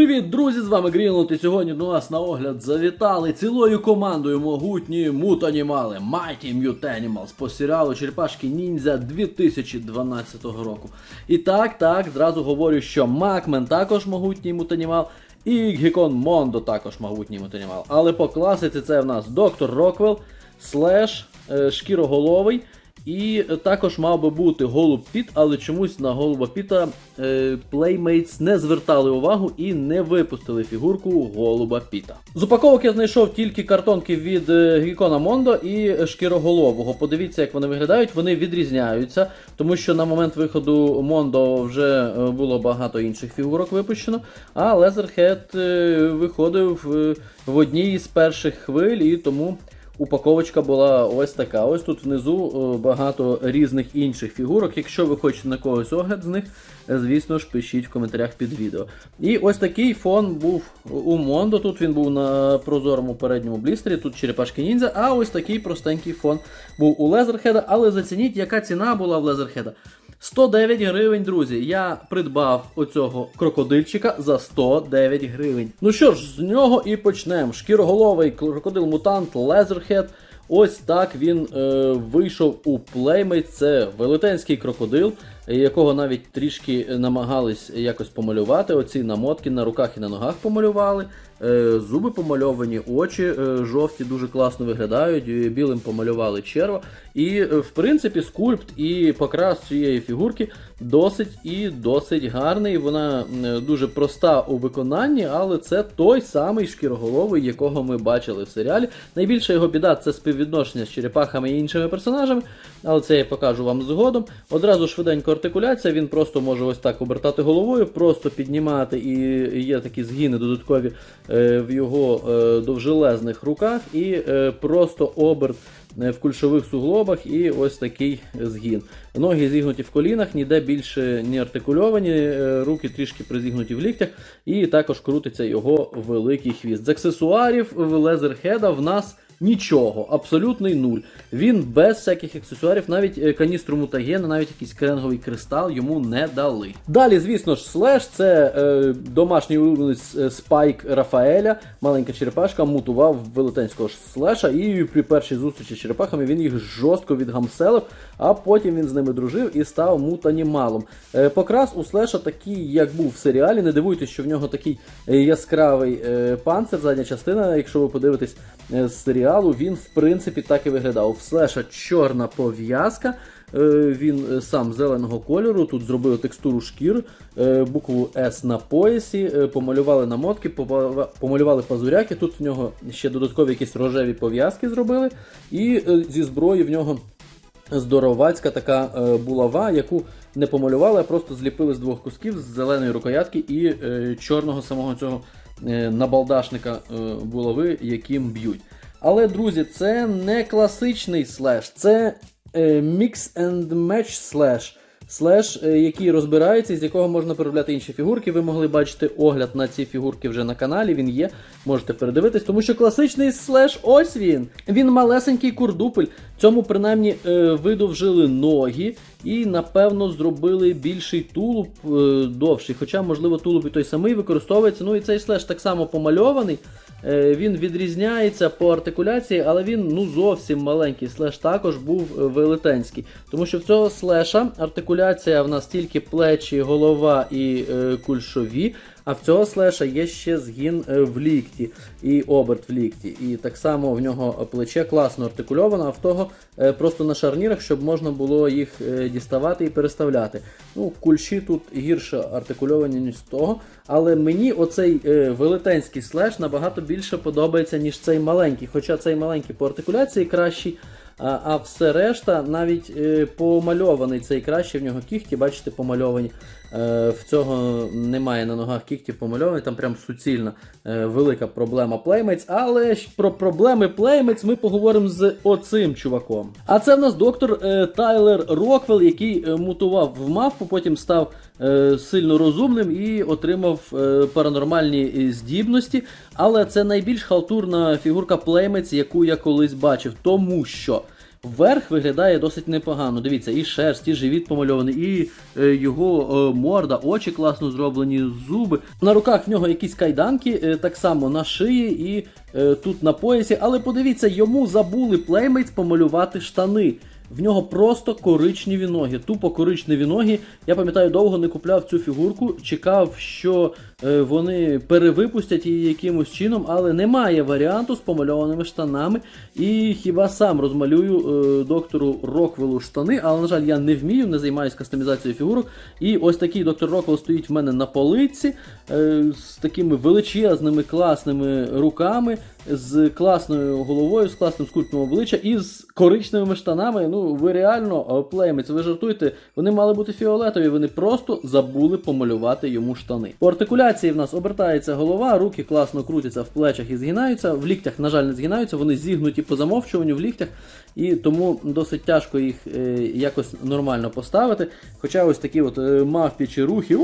Привіт, друзі! З вами Грінланд і сьогодні до нас на огляд завітали цілою командою могутні мутанімали Mighty Mute Animals по серіалу Черепашки Ніндзя 2012 року. І так, так, зразу говорю, що Макмен також могутній мутанімал, і Гікон Мондо також могутній мутанімал. Але по класиці це в нас Доктор Роквелл, слеш, е, шкіроголовий. І також мав би бути голуб Піт, але чомусь на голуба Піта е, Playmates не звертали увагу і не випустили фігурку голуба Піта. З упаковок я знайшов тільки картонки від е, Гікона Мондо і шкіроголового. Подивіться, як вони виглядають. Вони відрізняються, тому що на момент виходу Мондо вже е, було багато інших фігурок випущено. А Лезерхед виходив е, в одній з перших хвиль і тому. Упаковочка була ось така. Ось тут внизу е, багато різних інших фігурок. Якщо ви хочете на когось огляд з них, е, звісно ж, пишіть в коментарях під відео. І ось такий фон був у Мондо. Тут він був на прозорому передньому блістері, тут черепашки ніндзя, а ось такий простенький фон був у Лезерхеда. Але зацініть, яка ціна була в Лезерхеда. 109 гривень, друзі. Я придбав оцього крокодильчика за 109 гривень. Ну що ж, з нього і почнемо. Шкіроголовий крокодил-мутант Лезерхед. Ось так він е, вийшов у Playmate. Це велетенський крокодил, якого навіть трішки намагались якось помалювати. Оці намотки на руках і на ногах помалювали. Е, зуби помальовані, очі е, жовті дуже класно виглядають. Білим помалювали черва. І, е, в принципі, скульпт і покрас цієї фігурки досить і досить гарний. Вона дуже проста у виконанні, але це той самий шкіроголовий, якого ми бачили в серіалі. Найбільша його біда це співвідношення з черепахами і іншими персонажами, але це я покажу вам згодом. Одразу швиденько артикуляція, він просто може ось так обертати головою, просто піднімати, і є такі згини додаткові в його е, довжелезних руках, і е, просто оберт е, в кульшових суглобах, і ось такий згін. Ноги зігнуті в колінах, ніде більше не артикульовані, е, руки трішки призігнуті в ліктях, і також крутиться його великий хвіст. З аксесуарів в Лезерхеда в нас. Нічого, абсолютний нуль. Він без всяких аксесуарів, навіть е, каністру мутагена, навіть якийсь кренговий кристал йому не дали. Далі, звісно ж, слеш це е, домашній улюбленець е, Спайк Рафаеля, маленька черепашка, мутував велетенського слеша, і при першій зустрічі з черепахами він їх жорстко відгамселив, а потім він з ними дружив і став мутанімалом. Е, покрас у слеша такий, як був в серіалі. Не дивуйтесь, що в нього такий е, яскравий е, панцир, задня частина, якщо ви подивитесь е, з серіалу, він в принципі так і виглядав. В слеша чорна пов'язка. е, Він е, сам зеленого кольору. Тут зробили текстуру шкір, е, букву С на поясі, помалювали намотки, помалювали пазуряки. Тут в нього ще додаткові якісь рожеві пов'язки зробили. І зі зброї в нього здоровацька така булава, яку не помалювали, а просто зліпили з двох кусків з зеленої рукоятки і чорного самого цього набалдашника булави, яким б'ють. Але, друзі, це не класичний слеш, це е, mix and match слеш. Слеш, е, який розбирається, з якого можна переробляти інші фігурки. Ви могли бачити огляд на ці фігурки вже на каналі. Він є, можете передивитись, тому що класичний слеш, ось він. Він малесенький курдупель. Цьому принаймні е, видовжили ноги і, напевно, зробили більший тулуб е, довший. Хоча, можливо, тулуб і той самий використовується. Ну і цей слеш так само помальований. Е, Він відрізняється по артикуляції, але він ну зовсім маленький. Слеш також був е, велетенський. Тому що в цього слеша артикуляція в нас тільки плечі, голова і е, кульшові. А в цього слеша є ще згін е, в лікті і оберт в лікті. І так само в нього плече класно артикульовано, а в того е, просто на шарнірах, щоб можна було їх е, діставати і переставляти. Ну, кульші тут гірше артикульовані, ніж з того. Але мені оцей велетенський слеш набагато більше подобається, ніж цей маленький. Хоча цей маленький по артикуляції кращий. А, а все решта навіть е, помальований цей кращий в нього кіхті, бачите, помальовані. Е, в цього немає на ногах кігтів помальовані, там прям суцільна е, велика проблема Playmates. Але про проблеми Playmates ми поговоримо з оцим чуваком. А це в нас доктор е, Тайлер Роквелл, який е, мутував в мавпу, потім став е, сильно розумним і отримав е, паранормальні е, здібності. Але це найбільш халтурна фігурка Playmates, яку я колись бачив, тому що. Верх виглядає досить непогано. Дивіться, і шерсть, і живіт помальований, і е, його е, морда, очі класно зроблені, зуби. На руках в нього якісь кайданки, е, так само на шиї і е, тут на поясі. Але подивіться, йому забули Playmates помалювати штани. В нього просто коричневі ноги, тупо коричневі ноги. Я пам'ятаю, довго не купляв цю фігурку, чекав, що вони перевипустять її якимось чином, але немає варіанту з помальованими штанами. І хіба сам розмалюю е, доктору Роквелу штани, але, на жаль, я не вмію, не займаюся кастомізацією фігурок. І ось такий доктор Роквел стоїть в мене на полиці е, з такими величезними класними руками, з класною головою, з класним скульптом обличчя і з коричневими штанами. Ну, ви реально плеймець, ви жартуєте, вони мали бути фіолетові, вони просто забули помалювати йому штани. По в нас обертається голова, руки класно крутяться в плечах і згинаються. В ліктях, на жаль, не згинаються, вони зігнуті по замовчуванню в ліктях, і тому досить тяжко їх е, якось нормально поставити. Хоча ось такі от е, мавпічі рухи,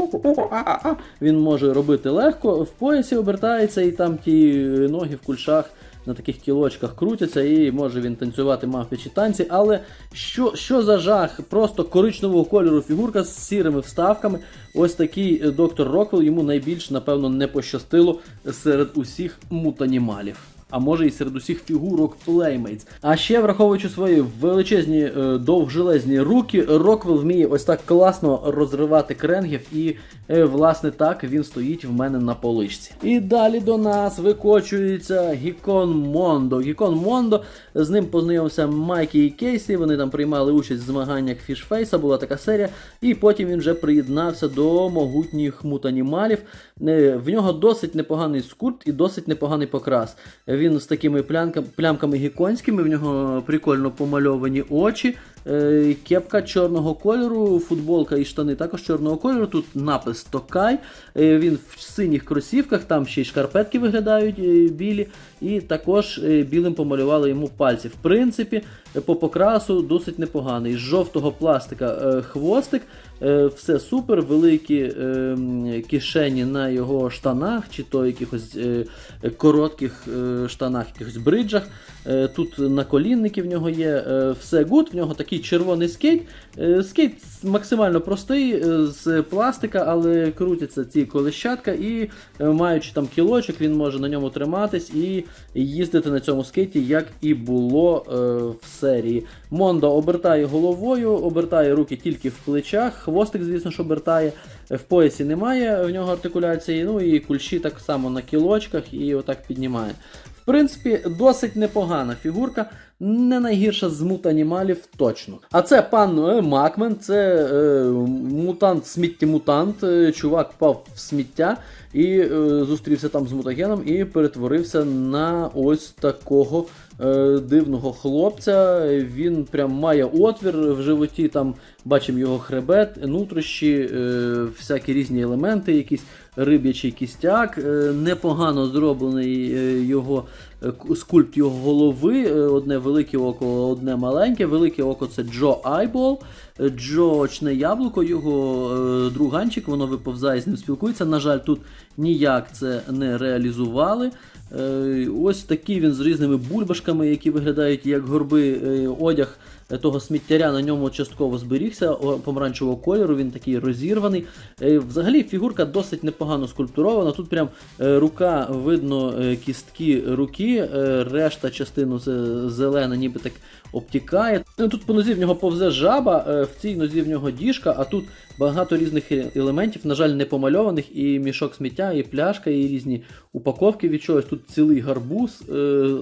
він може робити легко. В поясі обертається, і там ті е, ноги в кульшах на таких кілочках крутяться, і може він танцювати мавпічі танці. Але що, що за жах? Просто коричневого кольору фігурка з сірими вставками. Ось такий е, доктор Роквелл йому найбільш, напевно, не пощастило серед усіх мутанімалів. А може і серед усіх фігурок Playmates. А ще враховуючи свої величезні е, довжелезні руки, Роквелл вміє ось так класно розривати кренгів, і е, власне так він стоїть в мене на поличці. І далі до нас викочується Гікон Мондо. Гікон Мондо, з ним познайомився Майкі і Кейсі. Вони там приймали участь в змаганнях Фішфейса, була така серія. І потім він вже приєднався до могутніх мутанімалів. Е, В нього досить непоганий скульпт і досить непоганий покрас. Він з такими плянка- плямками гіконськими, в нього прикольно помальовані очі. Е, Кепка чорного кольору, футболка і штани також чорного кольору. Тут напис Токай. Е, Він в синіх кросівках, там ще й шкарпетки виглядають е, білі. І також білим помалювали йому пальці. В принципі, по покрасу досить непоганий. З жовтого пластика хвостик. Е, Все супер, великі е, кишені на його штанах, чи то якихось е, коротких е, штанах, якихось бриджах. Е, Тут наколінники в нього є, е, все гуд, в нього такий червоний скейт. Е, Скейт максимально простий е, з пластика, але крутяться ці колещатка, і е, маючи там кілочок, він може на ньому триматись і їздити на цьому скейті, як і було е, в серії. Мондо обертає головою, обертає руки тільки в плечах, хвостик, звісно, що обертає. В поясі немає в нього артикуляції, ну і кульші так само на кілочках і отак піднімає. В принципі, досить непогана фігурка, не найгірша з мутанімалів точно. А це пан е, Макмен, це е, мутант, смітті-мутант. Е, чувак впав в сміття і е, зустрівся там з мутагеном і перетворився на ось такого е, дивного хлопця. Він прям має отвір в животі, там бачимо його хребет, нутрощі, е, всякі різні елементи, якісь риб'ячий кістяк, е, непогано зроблений його скульпт його голови. Одне велике око, одне маленьке. Велике око це Джо Айбол. Е, Джо очне яблуко, його е, друганчик, воно виповзає з ним спілкується. На жаль, тут ніяк це не реалізували. Е, Ось такий він з різними бульбашками, які виглядають як горби е, одяг того сміттяря на ньому частково зберігся помаранчевого кольору, він такий розірваний. Взагалі фігурка досить непогано скульптурована. Тут прям рука видно кістки руки, решта частину зелена, ніби так обтікає. Ну, Тут по нозі в нього повзе жаба, е, в цій нозі в нього діжка, а тут багато різних е- елементів, на жаль, не помальованих, і мішок сміття, і пляшка, і різні упаковки від чогось. Тут цілий гарбуз е,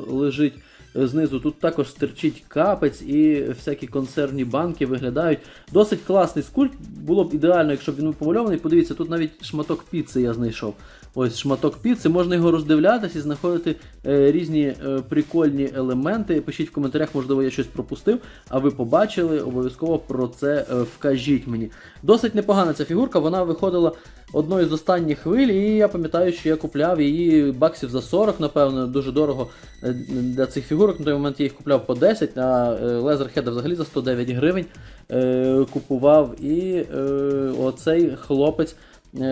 лежить. е, Знизу тут також стирчить капець і всякі консервні банки виглядають. Досить класний скульпт. Було б ідеально, якщо б він був помальований. Подивіться, тут навіть шматок піци я знайшов. Ось шматок піци, можна його роздивлятися і знаходити е, різні е, прикольні елементи. Пишіть в коментарях, можливо, я щось пропустив, а ви побачили, обов'язково про це е, вкажіть мені. Досить непогана ця фігурка, вона виходила одною з останніх хвиль, і я пам'ятаю, що я купляв її баксів за 40, напевно, дуже дорого е, для цих фігурок. На той момент я їх купляв по 10, а е, Лезерхеда взагалі за 109 гривень е, купував. І е, оцей хлопець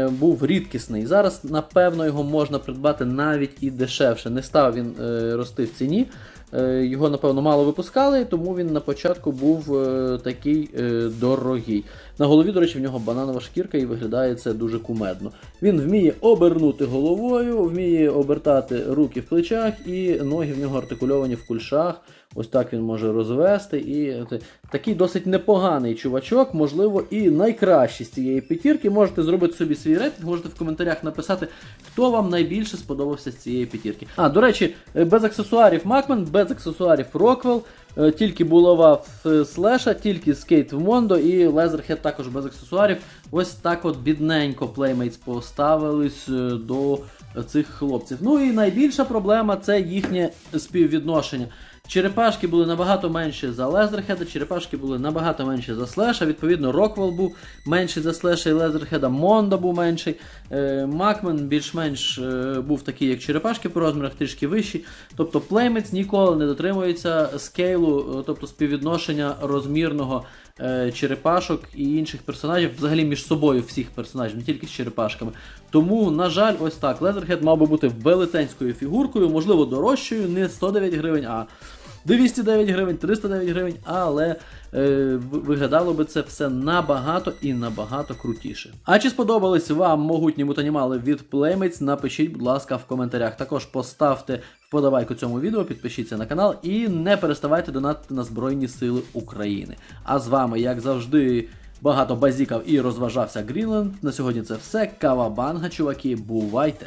був рідкісний. Зараз, напевно, його можна придбати навіть і дешевше. Не став він е, рости в ціні. Е, його, напевно, мало випускали, тому він на початку був е, такий е, дорогий. На голові, до речі, в нього бананова шкірка і виглядає це дуже кумедно. Він вміє обернути головою, вміє обертати руки в плечах, і ноги в нього артикульовані в кульшах. Ось так він може розвести. І такий досить непоганий чувачок, можливо, і найкращий з цієї п'ятірки. Можете зробити собі свій рейтинг, можете в коментарях написати, хто вам найбільше сподобався з цієї п'ятірки. А, до речі, без аксесуарів Макмен, без аксесуарів Роквелл. Е, Тільки булава в е, слеша, тільки скейт в Мондо і Лезерхед також без аксесуарів. Ось так от бідненько Playmates поставились е, до цих хлопців. Ну і найбільша проблема це їхнє співвідношення. Черепашки були набагато менші за Лезерхеда, черепашки були набагато менші за Слеша. Відповідно, Роквелл був менший за Слеша і Лезерхеда, Монда був менший. Е, Макмен більш-менш е, був такий, як черепашки по розмірах, трішки вищий. Тобто плеймець ніколи не дотримується скейлу, е, тобто співвідношення розмірного черепашок і інших персонажів, взагалі між собою всіх персонажів, не тільки з черепашками. Тому, на жаль, ось так. Лезерхед мав би бути велетенською фігуркою, можливо, дорожчою, не 109 гривень, а 209 гривень, 309 гривень, але е, виглядало би це все набагато і набагато крутіше. А чи сподобались вам могутні мутанімали від Playmates? Напишіть, будь ласка, в коментарях. Також поставте вподобайку цьому відео, підпишіться на канал і не переставайте донатити на Збройні Сили України. А з вами, як завжди, багато базікав і розважався Грінленд. На сьогодні це все. Кава банга, чуваки, бувайте!